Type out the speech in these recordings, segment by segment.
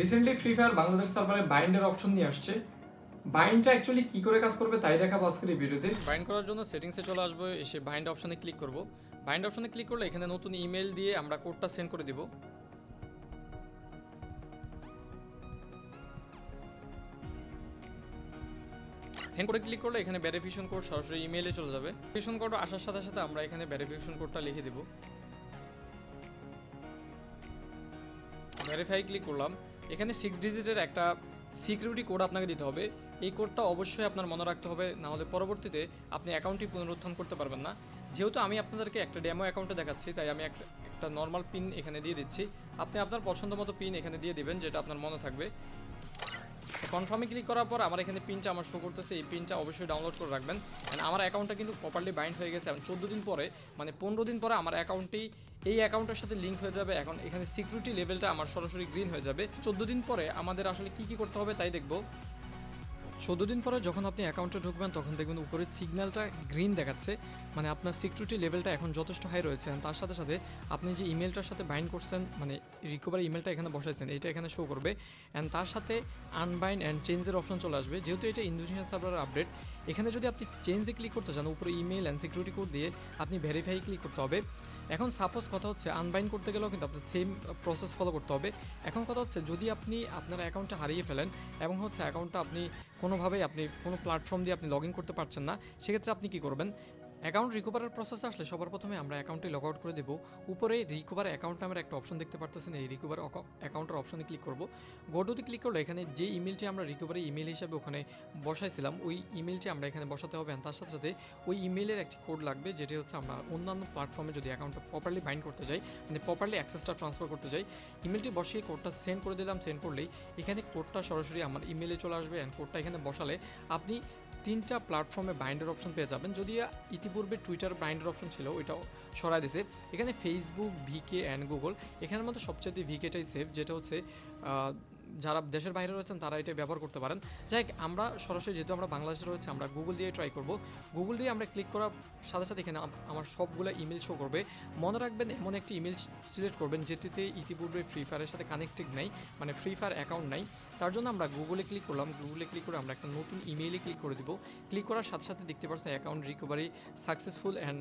Recently free fire Bangladesh সার্ভারে বাইন্ডের option নিয়ে আসছে। বাইন্ডটা অ্যাকচুয়ালি কি করে কাজ করবে তাই দেখাবো আজকের এই ভিডিওতে। বাইন্ড করার জন্য সেটিংসে চলে আসব, এসে বাইন্ড অপশনে ক্লিক করব। বাইন্ড অপশনে ক্লিক করলে এখানে নতুন ইমেল দিয়ে আমরা কোডটা সেন্ড করে দিব। সেন্ড করে ক্লিক করলে এখানে ভেরিফিকেশন কোড সরাসরি ইমেইলে চলে যাবে। ভেরিফিকেশন কোড আসার সাথে সাথে আমরা এখানে ভেরিফিকেশন কোডটা লিখে দিব। ভেরিফাই ক্লিক করলাম। এখানে সিক্স ডিজিটের একটা সিকিউরিটি কোড আপনাকে দিতে হবে। এই কোডটা অবশ্যই আপনার মনে রাখতে হবে, নাহলে পরবর্তীতে আপনি অ্যাকাউন্টটি পুনরুত্থান করতে পারবেন না। যেহেতু আমি আপনাদেরকে একটা ডেমো অ্যাকাউন্টে দেখাচ্ছি, তাই আমি একটা নর্মাল পিন এখানে দিয়ে দিচ্ছি। আপনি আপনার পছন্দ মতো পিন এখানে দিয়ে দিবেন, যেটা আপনার মনে থাকবে। কনফার্মে ক্লিক করার পর আমার এখানে পিনটা আমার শো করতেছে। এই পিনটা অবশ্যই ডাউনলোড করে রাখবেন। অ্যান্ড আমার অ্যাকাউন্টটা কিন্তু প্রপারলি বাইন্ড হয়ে গেছে। এবং চোদ্দ দিন পরে মানে পনেরো দিন পরে আমার অ্যাকাউন্টটি এই অ্যাকাউন্টের সাথে লিঙ্ক হয়ে যাবে। এখন এখানে সিকিউরিটি লেভেলটা আমার সরাসরি গ্রিন হয়ে যাবে। চোদ্দ দিন পরে আমাদের আসলে কি কি করতে হবে তাই দেখব। চোদ্দ দিন পরে যখন আপনি অ্যাকাউন্টে ঢুকবেন, তখন দেখবেন উপরে সিগন্যালটা গ্রিন দেখাচ্ছে। মানে আপনার সিকিউরিটি লেভেলটা এখন যথেষ্ট হাই রয়েছে। তার সাথে সাথে আপনি যে ইমেলটার সাথে বাইন্ড করছেন মানে রিকভারি ইমেলটা এখানে বসাইছেন এটা এখানে শো করবে। অ্যান্ড তার সাথে আনবাইন্ড অ্যান্ড চেঞ্জের অপশন চলে আসবে। যেহেতু এটা ইন্দোনেশিয়া সার্ভারের আপডেট এখানে যদি আপনি চেঞ্জে ক্লিক করতে চান, উপরে ইমেল অ্যান্ড সিকিউরিটি কোড দিয়ে আপনি ভেরিফাই ক্লিক করতে হবে। এখন সাপোজ কথা হচ্ছে আনবাইন করতে গেলেও কিন্তু আপনার সেম প্রসেস ফলো করতে হবে। এখন কথা হচ্ছে, যদি আপনি আপনার অ্যাকাউন্টটা হারিয়ে ফেলেন এবং হচ্ছে অ্যাকাউন্টটা আপনি কোনোভাবেই আপনি কোনো প্ল্যাটফর্ম দিয়ে আপনি লগ ইন করতে পারছেন না, সেক্ষেত্রে আপনি কী করবেন? অ্যাকাউন্ট রিকভারের প্রসেস আসলে সবার প্রথমে আমরা অ্যাকাউন্টটি লগ আউট করে দেবো। উপরে রিকভার অ্যাকাউন্ট নামের একটা অপশন দেখতে পারতেছেন, এই রিকভার অ্যাকাউন্টের অপশনে ক্লিক করব। গোডোতে ক্লিক করলে এখানে যে ইমেলটি আমরা রিকভারি ইমেল হিসাবে ওখানে বসাইছিলাম, ওই ইমেলটি আমরা এখানে বসাতে হবে। তার সাথে সাথে ওই ইমেলের একটি কোড লাগবে, যেটি হচ্ছে আমরা অন্যান্য প্ল্যাটফর্মে যদি অ্যাকাউন্টটা প্রপারলি বাইন্ড করতে যাই মানে প্রপারলি অ্যাক্সেসটা ট্রান্সফার করতে যাই ইমেলটি বসিয়ে কোডটা সেন্ড করে দিলাম। সেন্ড করলেই এখানে কোডটা সরাসরি আমার ইমেলে চলে আসবে। অ্যান্ড কোডটা এখানে বসালে আপনি তিনটা প্ল্যাটফর্মে বাইন্ডের অপশন পেয়ে যাবেন। যদি ইতিপূর্বে টুইটার ব্র্যান্ডের অপশন ছিল, ওইটাও সরাই দিছে। এখানে ফেসবুক ভিকে অ্যান্ড গুগল এখানের মধ্যে সবচেয়ে ভিকেটাই সেফ যেটা হচ্ছে যারা দেশের বাইরে রয়েছেন তারা এটা ব্যবহার করতে পারেন। যাই হোক, আমরা সরাসরি যেহেতু আমরা বাংলাদেশে রয়েছে আমরা গুগল দিয়ে ট্রাই করব। গুগল দিয়ে আমরা ক্লিক করার সাথে সাথে এখানে আমার সবগুলো ইমেল শো করবে। মনে রাখবেন এমন একটি ইমেল সিলেক্ট করবেন যেটিতে ইতিপূর্বে ফ্রি ফায়ারের সাথে কানেক্টেড নাই মানে ফ্রি ফায়ার অ্যাকাউন্ট নাই। তার জন্য আমরা গুগলে ক্লিক করলাম। গুগলে ক্লিক করে আমরা একটা নতুন ইমেইলে ক্লিক করে দিব। ক্লিক করার সাথে সাথে দেখতে পাচ্ছেন account recovery successful and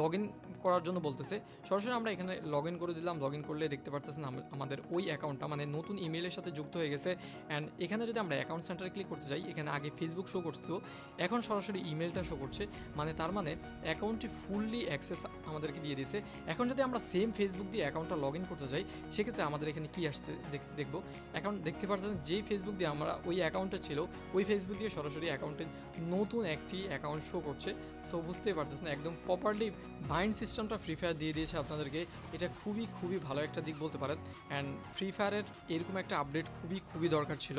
log in করার জন্য বলতেছে। সরাসরি আমরা এখানে লগ ইন করে দিলাম। লগ ইন করলে দেখতে পারতেছেন আম- আমাদের ওই অ্যাকাউন্টটা মানে নতুন ইমেলের সাথে যুক্ত হয়ে গেছে। অ্যান্ড এখানে যদি আমরা অ্যাকাউন্ট সেন্টারে ক্লিক করতে যাই, এখানে আগে ফেসবুক শো করতো এখন সরাসরি ইমেলটা শো করছে। মানে তার মানে অ্যাকাউন্টটি ফুললি অ্যাক্সেস আমাদেরকে দিয়ে দিয়েছে। এখন যদি আমরা সেম ফেসবুক দিয়ে অ্যাকাউন্টটা লগ ইন করতে যাই, সেক্ষেত্রে আমাদের এখানে কি আসছে দেখব। এখন দেখতে পাচ্ছেন যেই ফেসবুক দিয়ে আমরা ওই অ্যাকাউন্টটা ছিল, ওই ফেসবুক দিয়ে সরাসরি অ্যাকাউন্টে নতুন একটি অ্যাকাউন্ট শো করছে। সো বুঝতেই পারতেছেন, একদম প্রপারলি বাইন্ড সিস্টেমটা ফ্রি ফায়ার দিয়ে দিয়েছে আপনাদেরকে। এটা খুবই খুবই ভালো একটা দিক বলতে পারেন। অ্যান্ড ফ্রি ফায়ারের এরকম একটা আপডেট খুবই খুবই দরকার ছিল।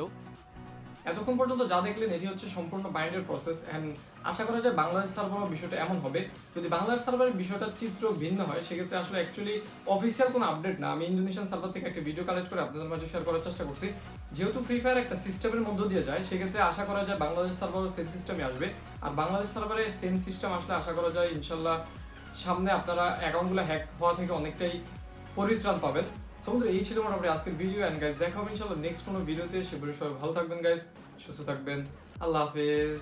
এতক্ষণ পর্যন্ত যা দেখলেন, এটি হচ্ছে সম্পূর্ণ বাইন্ডের প্রসেস অ্যান্ড আশা করা যায় বাংলাদেশ সার্ভার বিষয়টা এমন হবে। যদি বাংলাদেশ সার্ভারের বিষয়টার চিত্র ভিন্ন হয়, সেক্ষেত্রে আসলে অ্যাকচুয়ালি অফিসিয়াল কোনো আপডেট না। আমি ইন্দোনেশিয়ান সার্ভার থেকে একটা ভিডিও কালেক্ট করে আপনাদের মাঝে শেয়ার করার চেষ্টা করছি। যেহেতু ফ্রি ফায়ার একটা সিস্টেমের মধ্য দিয়ে যায়, সেক্ষেত্রে আশা করা যায় বাংলাদেশ সার্ভারও সেম সিস্টেমে আসবে। আর বাংলাদেশ সার্ভারে সেম সিস্টেম আসলে আশা করা যায়, ইনশাল্লাহ সামনে আপনারা অ্যাকাউন্টগুলো হ্যাক হওয়া থেকে অনেকটাই পরিত্রাণ পাবেন। সমুদ্র এই ছিল মোটামুটি আজকের ভিডিও অ্যান্ড গাইজ দেখা হবে ইনশাল্লাহ নেক্সট কোনো ভিডিওতে সে সবাই ভালো থাকবেন গাইজ সুস্থ থাকবেন। আল্লাহ হাফেজ।